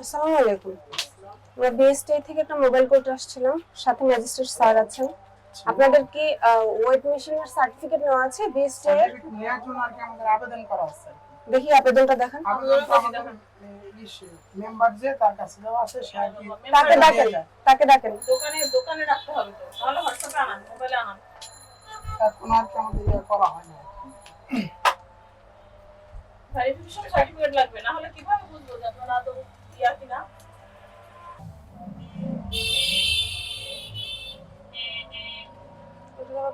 আসসালামু আলাইকুম। আমরা বিএসটিআই থেকে একটা মোবাইল কোর্ট আসছিলাম। সাথে ম্যাজিস্ট্রেট স্যার আছেন। আপনাদের কি ওয়েট মেশিনের সার্টিফিকেট নেওয়া আছে বিএসটিআই এর? নেওয়ার জন্য আর কি আমাদের আবেদন করা আছে। দেখি আবেদনটা দেখান। মেম্বার যে তার কাছে দেওয়া আছে সে আর কি তাকে ডাকেন তাকে ডাকেন। দোকানে দোকানে রাখতে হবে তো। তাহলে হোয়াটসঅ্যাপে আনান মোবাইলে আনান। তার আর কি আমাদের ইয়ে করা হয় না। ভেরিফিকেশন সার্টিফিকেট লাগবে না হলে কীভাবে বুঝব যে আপনারা আদৌ ইয়া কিনা?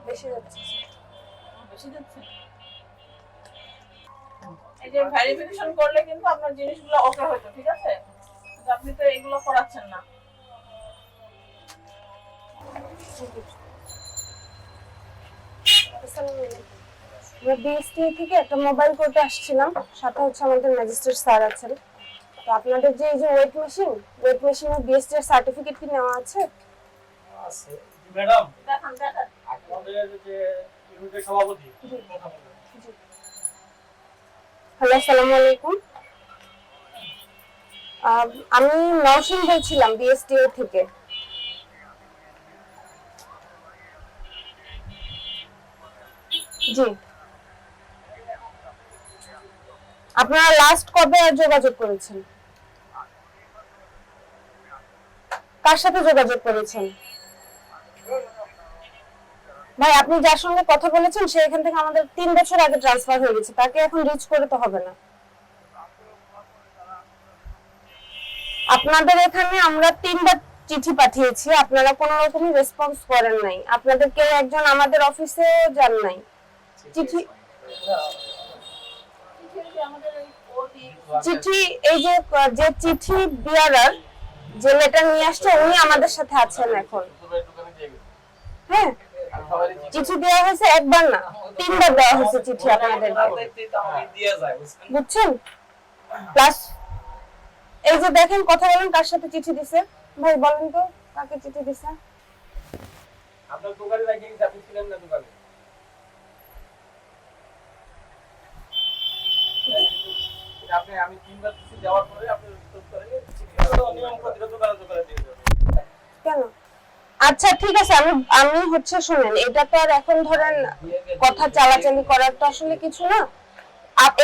বেশি যাচ্ছে বেশি দিচ্ছে এই যে ভেরিফিকেশন করলে কিন্তু আপনার জিনিসগুলো ওকে হতো ঠিক আছে? আপনি তো এগুলো করাচ্ছেন না। বিএসটিআই থেকে একটা মোবাইল কোর্টে আসছিলাম সাথে হচ্ছে আমাদের ম্যাজিস্ট্রেট স্যার আছেন। তো আপনাদের যে এই যে ওয়েট মেশিন ওয়েট মেশিনের বিএসটি এর সার্টিফিকেট কি নেওয়া আছে? আছে। ম্যাডাম দেখান দেখান আপনাদের যে ইউনিটের সভাপতি হ্যালো আসসালামু আলাইকুম। আহ, আমি নওশিন বলছিলাম বিএসটিএ থেকে। জি। আপনারা লাস্ট কবে যোগাযোগ করেছেন? কার সাথে যোগাযোগ করেছেন? ভাই আপনি যার সঙ্গে কথা বলেছেন সে এখান থেকে আমাদের তিন বছর আগে ট্রান্সফার হয়ে গেছে। তাকে এখন রিচ করে তো হবে না। আপনাদের এখানে আমরা তিনবার চিঠি পাঠিয়েছি। আপনারা কোনো রকমই রেসপন্স করেন নাই। আপনাদের কেউ একজন আমাদের অফিসে যান নাই। চিঠি চিঠি এই যে যে চিঠি বিয়ারার যে লেটার নিয়ে আসছে, উনি আমাদের সাথে আছেন এখন। হ্যাঁ? চিঠি দেওয়া হয়েছে একবার না, তিনবার দেওয়া হয়েছে চিঠি আপনাদেরকে। বুঝছেন? প্লাস এই যে দেখেন, কথা বলেন, কার সাথে চিঠি দিছে? ভাই, বলেন তো, কাকে চিঠি দিছে? আপনার দোকানে রাখি আপনি ছিলেন না দোকানে। আপনি, আমি তিনবার কিছু দেওয়ার পরে আপনি রিপোর্ট করে নিয়ম প্রতিরোধ দোকানে দোকানে দিয়ে দেবেন কেন আচ্ছা ঠিক আছে, আমি আমি হচ্ছে শুনেন, এটা তো আর এখন ধরেন কথা চালাচালি করার তো আসলে কিছু না।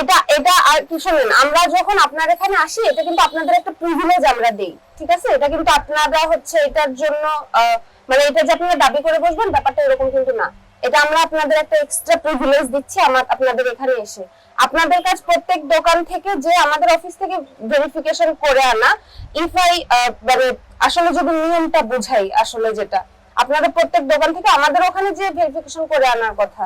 এটা এটা আর কি শুনেন, আমরা যখন আপনার এখানে আসি, এটা কিন্তু আপনাদের একটা প্রিভিলেজ আমরা দেই, ঠিক আছে? এটা কিন্তু আপনারা হচ্ছে এটার জন্য মানে এটা যে আপনারা দাবি করে বসবেন, ব্যাপারটা এরকম কিন্তু না। এটা আমরা আপনাদের একটা এক্সট্রা প্রিভিলেজ দিচ্ছি আমার, আপনাদের এখানে এসে। আপনাদের কাছে প্রত্যেক দোকান থেকে যে আমাদের অফিস থেকে ভেরিফিকেশন করে আনা ইফ আই মানে আসলে যদি নিয়মটা বুঝাই, আসলে যেটা। আপনাদের প্রত্যেক দোকান থেকে আমাদের ওখানে যে ভেরিফিকেশন করে আনার কথা।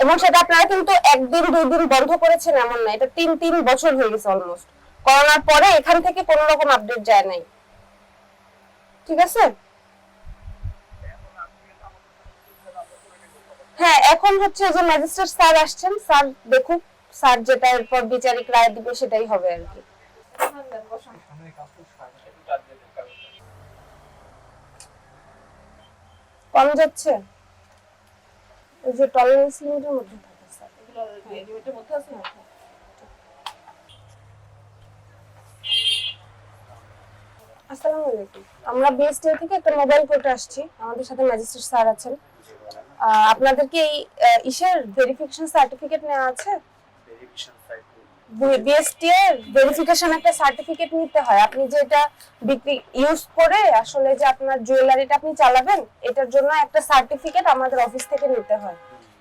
এবং সেটা আপনারা কিন্তু একদিন, দুই দিন বন্ধ করেছেন এমন না। এটা তিন তিন বছর হয়ে গেছে অলমোস্ট করোনার পরে এখান থেকে কোনো রকম আপডেট যায় নাই। ঠিক আছে? হ্যাঁ এখন হচ্ছে যে ম্যাজিস্ট্রেট স্যার আসছেন, স্যার দেখুক, স্যার যেটা এরপর বিচারিক রায় দিবে সেটাই হবে আর কি। কম যাচ্ছে? ওই যে টলারেন্স লিমিটের মধ্যে থাকে স্যার এগুলো লিমিটের মধ্যে আছে না? আসসালামু আলাইকুম। আমরা বিএসটিআই থেকে একটা মোবাইল কোর্টে আসছি। আমাদের সাথে ম্যাজিস্ট্রেট স্যার আছেন। আপনাদের কি এই ইসের ভেরিফিকেশন সার্টিফিকেট নেওয়া আছে? বিএসটিআই ভেরিফিকেশন একটা সার্টিফিকেট নিতে হয়। আপনি যে এটা বিক্রি ইউজ করে আসলে যে আপনার জুয়েলারিটা আপনি চালাবেন এটার জন্য একটা সার্টিফিকেট আমাদের অফিস থেকে নিতে হয়।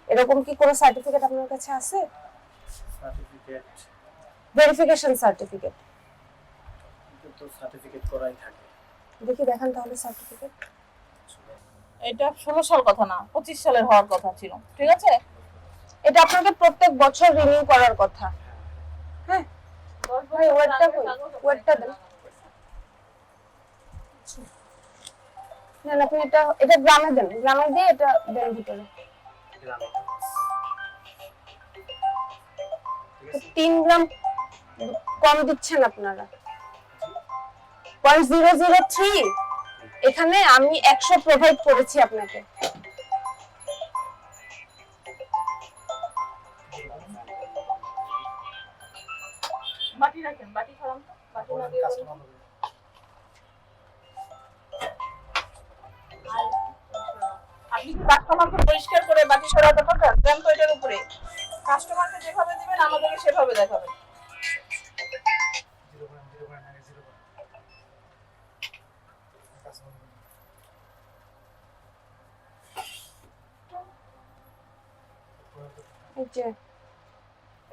এরকম কি কোনো সার্টিফিকেট আপনার কাছে আছে? সার্টিফিকেট ভেরিফিকেশন সার্টিফিকেট তো সার্টিফিকেট করাই থাকে। দেখি দেখান তাহলে সার্টিফিকেট এটা ষোলো সাল কথা না পঁচিশ সালের হওয়ার কথা ছিল। ঠিক আছে? এটা আপনাকে প্রত্যেক বছর রিনিউ করার কথা। ভাই ওয়েটটা কই? ওয়েটটা দেন। না আপনি এটা এটা গ্রামে দেন। গ্রামে দিয়ে এটা দেন ভিতরে। তিন গ্রাম কম দিচ্ছেন আপনারা। পয়েন্ট জিরো জিরো থ্রি এখানে আমি একশো প্রোভাইড করেছি আপনাকে। বাটি রাখেন বাটি খারাপ বাটি না দিয়ে। আপনি কি কাস্টমারকে পরিষ্কার করে বাতি সরাতে পারবেন? দেন তো এটার উপরে। কাস্টমারকে যেভাবে দিবেন আমাদেরকে সেভাবে দেখাবেন। এই যে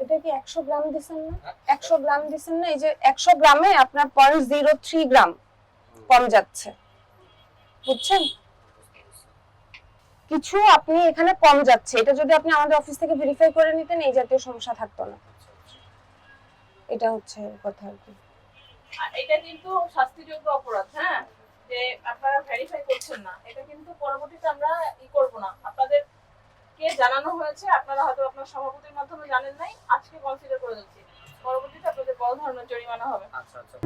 এটা কি একশো গ্রাম দিছেন না? একশো গ্রাম দিছেন না, এই যে একশো গ্রামে আপনার পয়েন্ট জিরো থ্রি গ্রাম কম যাচ্ছে। বুঝছেন? কিছু আপনি এখানে কম যাচ্ছে। এটা যদি আপনি আমাদের অফিস থেকে ভেরিফাই করে নিতেন, এই জাতীয় সমস্যা থাকতো না। এটা হচ্ছে কথা আর কি। এটা কিন্তু শাস্তিযোগ্য অপরাধ হ্যাঁ? যে আপনারা ভেরিফাই করছেন না, এটা কিন্তু পরবর্তীতে আমরা ই করব না। আপনাদের কে জানানো হয়েছে, আপনারা হয়তো আপনার সভাপতির মাধ্যমে জানেন নাই, আজকে কনসিডার করে দিচ্ছি। পরবর্তীতে আপনাদের বড় ধরনের জরিমানা হবে। আচ্ছা আচ্ছা।